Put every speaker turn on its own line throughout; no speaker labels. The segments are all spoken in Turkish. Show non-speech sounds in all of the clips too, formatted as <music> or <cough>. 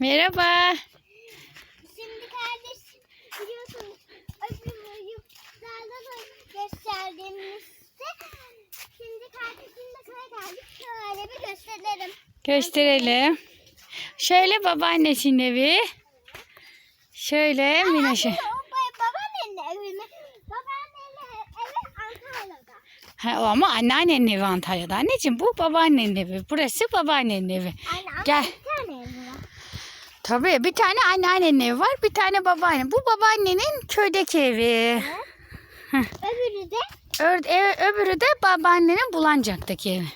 Merhaba.
Şimdi kardeş biliyorsunuz öbür yurtlarda da gösterdiğimizde şimdi kardeşimle köye geldik. Şöyle bir gösterelim.
Gösterelim. Şöyle babaannesinin evi. Şöyle
babaannenin evi mi? Babaannenin evi Antalya'da.
Ha, o ama anneannenin evi Antalya'da. Anneciğim bu babaannenin evi. Burası babaannenin evi.
Anne
Gel.
var.
Tabii bir tane anneannenin evi var. Bir tane babaanne. Bu babaannenin köydeki evi.
Öbürü de
Ö- ev- öbürü de babaannenin Bulancak'taki evi.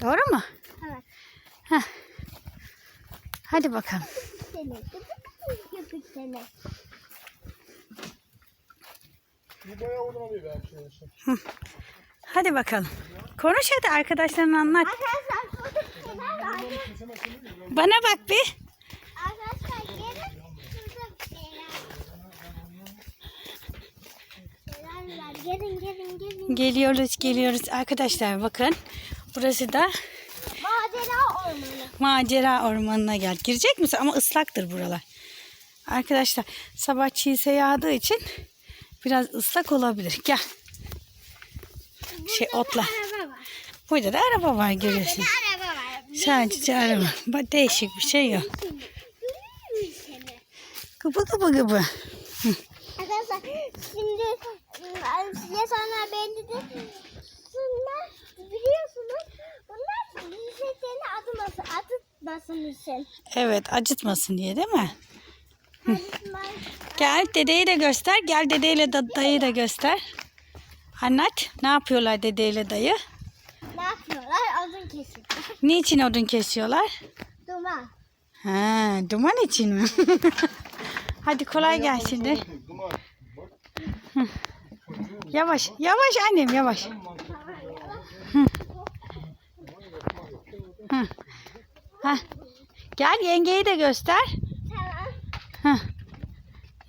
Doğru mu?
evet.
Heh. Hadi bakalım.
Olsun.
Hadi bakalım. Konuş hadi arkadaşlarına anlat. Bana bak bir.
Arkadaşlar gelin. Şurada şeyler. Şeyler var. Gelin gelin gelin.
Geliyoruz geliyoruz. Arkadaşlar bakın. Burası da
Macera ormanı.
macera ormanına gel. Girecek misin? Ama ıslaktır buralar. Arkadaşlar sabah çiğse yağdığı için biraz ıslak olabilir. Gel. Şey otla.
Araba var.
Burada da araba var görüyorsun.
araba var.
Sadece araba. Bak değişik bir şey yok.
Görüyor musun seni? Arkadaşlar şimdi ıı, size sonra belli de bunlar biliyorsunuz bunlar seni atmasın, atmasın için.
Evet acıtmasın diye değil mi? Gel dedeyi de göster. Gel dedeyle da dayıyı da göster. Anlat. Ne yapıyorlar dedeyle dayı?
ne yapıyorlar? Odun kesiyor.
Niçin odun kesiyorlar?
Duman.
Ha, duman için mi? <laughs> Hadi kolay gelsin de. Yavaş, yavaş annem yavaş. Hah. Gel yengeyi de göster.
Tamam.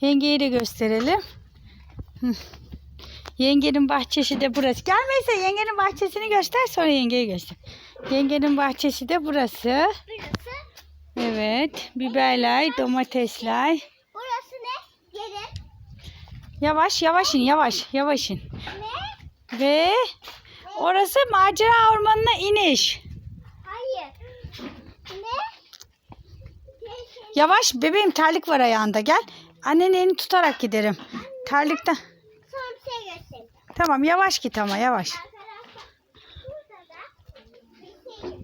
Yengeyi de gösterelim. Hı. Yengenin bahçesi de burası. Gelmeyse yengenin bahçesini göster sonra yengeyi göster. Yengenin bahçesi de burası.
Burası,
Evet. Biberler, domatesler. Yavaş yavaş in yavaş yavaş in.
Ne?
Ve orası macera ormanına iniş.
Hayır. Ne?
Yavaş bebeğim terlik var ayağında gel. Annenin elini tutarak giderim. Terlikten.
Son bir şey göstereyim.
Tamam yavaş git ama yavaş.
Arkadaşlar burada da bir şey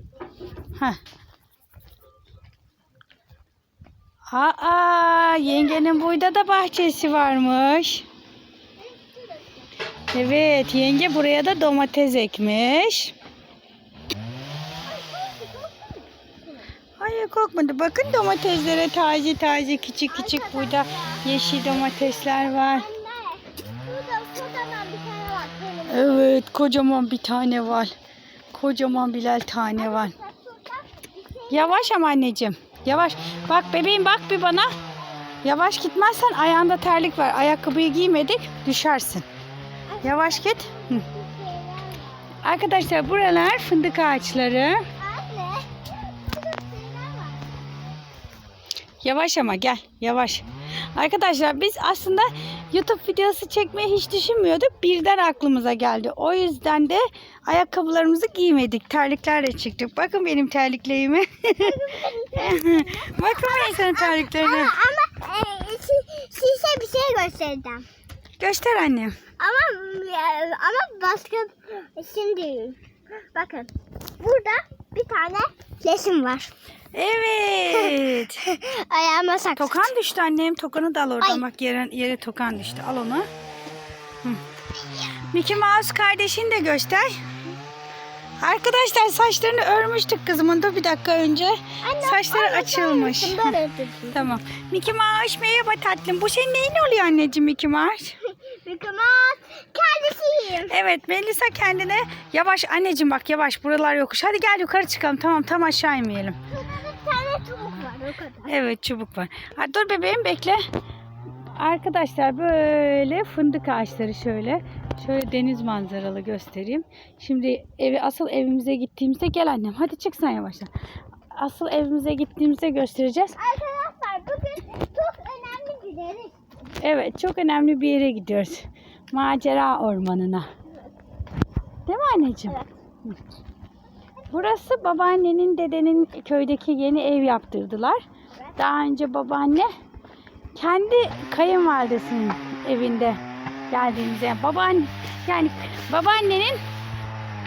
Heh. Aa yengenin burada da bahçesi varmış. Evet yenge buraya da domates ekmiş. Hayır korkmadı. Bakın domateslere taze taze küçük küçük burada yeşil domatesler var. Evet kocaman bir tane var. Kocaman birer tane var. Yavaş ama anneciğim. Yavaş. Bak bebeğim bak bir bana. Yavaş gitmezsen ayağında terlik var. Ayakkabıyı giymedik düşersin. Yavaş git. Hı. Arkadaşlar buralar fındık ağaçları. Yavaş ama gel yavaş. Arkadaşlar biz aslında YouTube videosu çekmeyi hiç düşünmüyorduk. Birden aklımıza geldi. O yüzden de ayakkabılarımızı giymedik. Terliklerle çıktık. Bakın benim terliklerime. <laughs> Bakın ben sana terliklerine.
Ama, ama e, si- size bir şey göstereceğim.
Göster annem.
Ama e, ama başka şimdi bakın burada bir tane resim var.
Evet. <laughs>
Ayağıma saklı.
Tokan düştü annem. Tokanı da al oradan.
Ay.
Bak yere, yere tokan düştü. Al onu. Hı. Mickey Mouse kardeşini de göster. Arkadaşlar saçlarını örmüştük kızımın da bir dakika önce.
Anne,
Saçları
anne,
açılmış. <laughs> Tamam. Mickey Mouse merhaba tatlım. Bu senin neyin oluyor anneciğim Mickey Mouse?
Kardeşim.
Evet Melisa kendine yavaş anneciğim bak yavaş buralar yokuş. Hadi gel yukarı çıkalım. Tamam tam aşağı inmeyelim.
Bir tane çubuk var o kadar.
Evet çubuk var. Ha, dur bebeğim bekle. Arkadaşlar böyle fındık ağaçları şöyle. Şöyle deniz manzaralı göstereyim. Şimdi evi asıl evimize gittiğimizde gel annem. Hadi çık sen yavaştan. asıl evimize gittiğimizde göstereceğiz.
Arkadaşlar bugün çok önemli bir yere
Evet çok önemli bir yere gidiyoruz. Macera ormanına. Değil mi anneciğim?
Evet.
Burası babaannenin dedenin köydeki yeni ev yaptırdılar. Daha önce babaanne kendi kayınvalidesinin evinde geldiğimizde babaanne yani babaannenin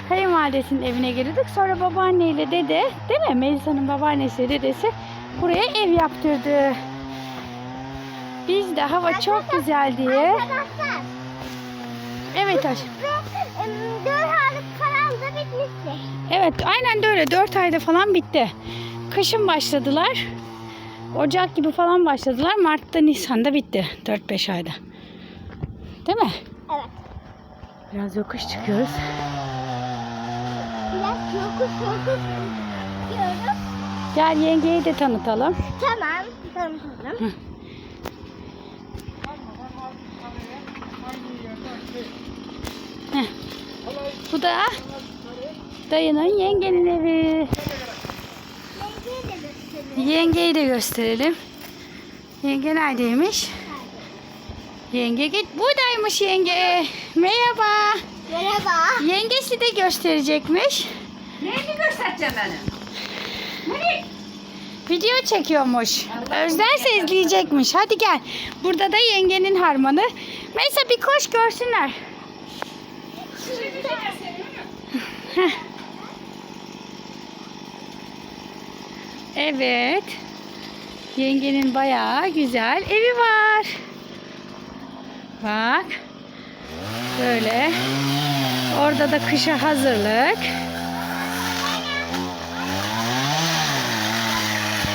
kayınvalidesinin evine girdik. Sonra babaanne ile dede değil mi? Melisa'nın babaannesi dedesi buraya ev yaptırdı. Biz de hava çok güzel diye.
Arkadaşlar
Evet aşkım.
ve em, dört aylık falan da bitmişti.
Evet aynen de öyle. 4 ayda falan bitti. Kışın başladılar. Ocak gibi falan başladılar. Mart'ta Nisan'da bitti. 4-5 ayda. Değil mi?
Evet.
Biraz yokuş çıkıyoruz.
Biraz yokuş yokuş gidiyoruz.
Gel yengeyi de tanıtalım.
Tamam. Tamam tamam.
Heh. Bu da dayının yengenin evi. Yengeyi de gösterelim. Yenge neredeymiş? Yenge git. Buradaymış yenge. Merhaba.
Merhaba.
Yengesi de gösterecekmiş.
Neyini göstereceğim benim?
Video çekiyormuş. Özlerse izleyecekmiş. Hadi gel. Burada da yengenin harmanı. Mesela bir koş görsünler. <laughs> Evet. Yengenin bayağı güzel evi var. Bak. Böyle. Orada da kışa hazırlık.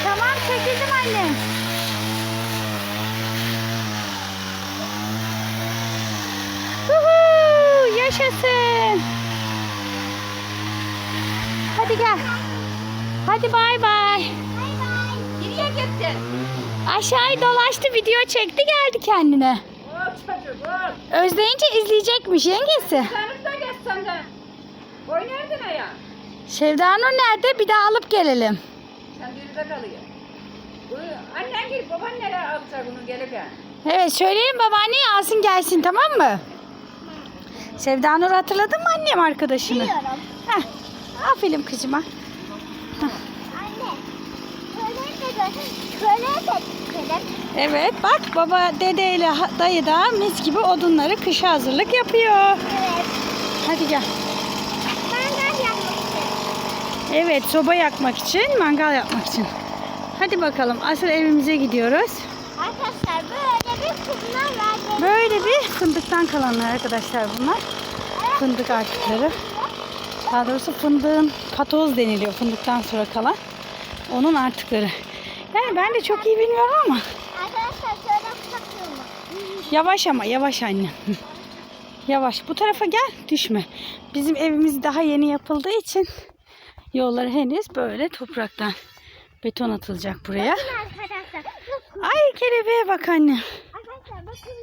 Tamam çekildim anne. Yaşasın. Hadi gel. Hadi bay bay.
Nereye gittin?
Aşağıya dolaştı video çekti geldi kendine.
O çocuk.
Özleyince izleyecekmiş yengesi.
Sarıp da geçsen de. Boy nerede ya?
Sevda Nur nerede? Bir daha alıp gelelim.
Sen birde kalıyor. Annen gir baban nereye alacak bunu gelirken?
Evet söyleyelim babaanneye alsın gelsin tamam mı? Sevda Nur hatırladın mı annem arkadaşını?
Biliyorum.
Heh. Aferin kızıma.
Anne. De göster. Şöyle de gösterelim.
Evet bak baba dedeyle dayı da mis gibi odunları kışa hazırlık yapıyor.
Evet.
Hadi gel.
Mangal yapmak için.
Evet soba yakmak için mangal yapmak için. Hadi bakalım asıl evimize gidiyoruz.
Arkadaşlar böyle bir kumlar var.
Böyle bir fındıktan kalanlar arkadaşlar bunlar. Fındık artıkları. Daha doğrusu fındığın patoz deniliyor fındıktan sonra kalan. Onun artıkları. Yani ben de çok iyi bilmiyorum ama
Arkadaşlar şöyle takıyorum.
Yavaş ama yavaş anne. Yavaş. Bu tarafa gel. Düşme. Bizim evimiz daha yeni yapıldığı için yolları henüz böyle topraktan beton atılacak buraya.
Bakın arkadaşlar.
Ay kelebeğe bak anne.
Arkadaşlar bakın.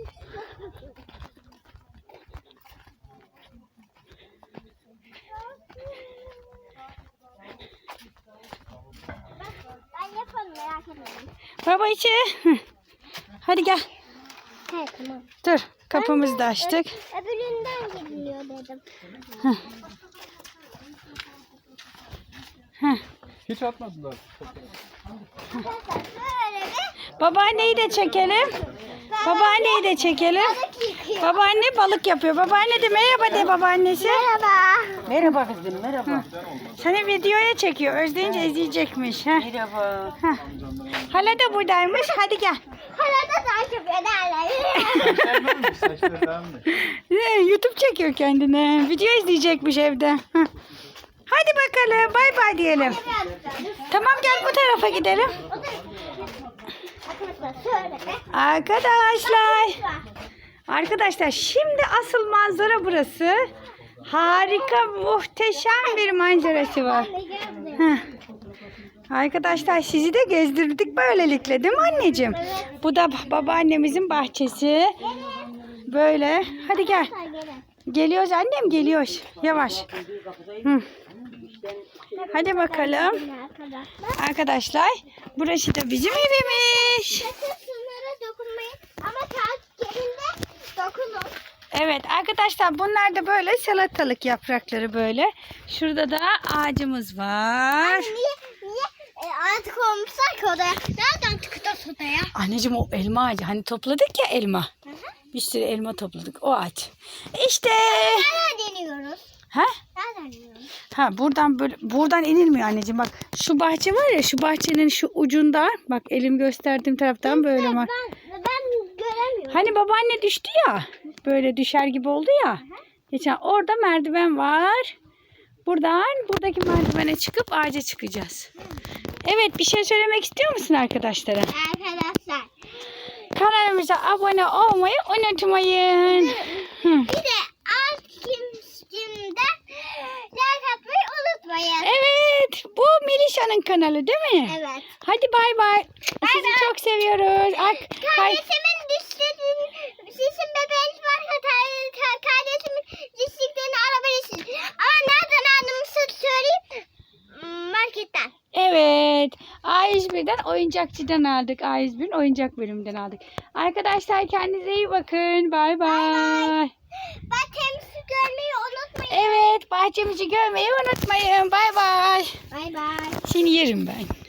Bak, Ben yaparım merak etmeyin.
Baba içi. Hadi gel.
Evet tamam.
Dur. Kapımızı da açtık.
Öbüründen gidiliyor dedim.
Heh.
Hiç atmadılar.
Babaanneyi de çekelim. Babaanneyi de çekelim. Babaanne balık yapıyor. Babaanne de merhaba de babaannesi.
Merhaba.
Merhaba kızım merhaba.
Seni videoya çekiyor. Özleyince izleyecekmiş. Heh.
Merhaba.
Heh. Hala da buradaymış. Hadi gel.
Hala da
mi?
Ee, YouTube çekiyor kendine. Video izleyecekmiş evde. Hadi bakalım. Bay bay diyelim. Tamam gel bu tarafa gidelim.
Arkadaşlar.
Arkadaşlar şimdi asıl manzara burası. Harika, muhteşem bir manzarası var. Heh. Arkadaşlar sizi de gezdirdik böylelikle değil mi anneciğim? Bu da babaannemizin bahçesi. Böyle. Hadi gel. Geliyoruz annem geliyoruz. Yavaş. Hı. Hadi bakalım.
Arkadaşlar.
Burası da bizim evimiz. Evet arkadaşlar bunlar da böyle salatalık yaprakları böyle. Şurada da ağacımız var.
Niye, niye e, ki odaya? Nereden çıkacağız odaya?
Anneciğim o elma ağacı hani topladık ya elma. Bir sürü elma topladık o ağaç. İşte.
Nereden deniyoruz?
Ha? Ha buradan böyle buradan inilmiyor anneciğim bak. Şu bahçe var ya şu bahçenin şu ucundan bak elim gösterdiğim taraftan böyle var.
Ben, ben göremiyorum.
Hani babaanne düştü ya. Böyle düşer gibi oldu ya. Geçen orada merdiven var. Buradan buradaki merdivene çıkıp ağaca çıkacağız. Evet bir şey söylemek istiyor musun arkadaşlara?
Arkadaşlar.
Kanalımıza abone olmayı unutmayın.
Bir de unutmayın.
Evet bu Melişa'nın kanalı değil mi?
Evet.
Hadi bay bay. Sizi
bay.
çok seviyoruz. Ak,
Kardeşimin dişlerin, sizin bebeğiniz ta- kardeşimin dişliklerini alabilirsiniz. Ama nereden aldığımı söyleyeyim. Hmm, Marketten.
Evet. A101'den oyuncakçıdan aldık. A101'in oyuncak bölümünden aldık. Arkadaşlar kendinize iyi bakın. Bay bay.
Ben temsil görmeyi unutmayın.
Evet bahçemizi görmeyi unutmayın. Bay bay.
Bay bay.
Seni yerim ben.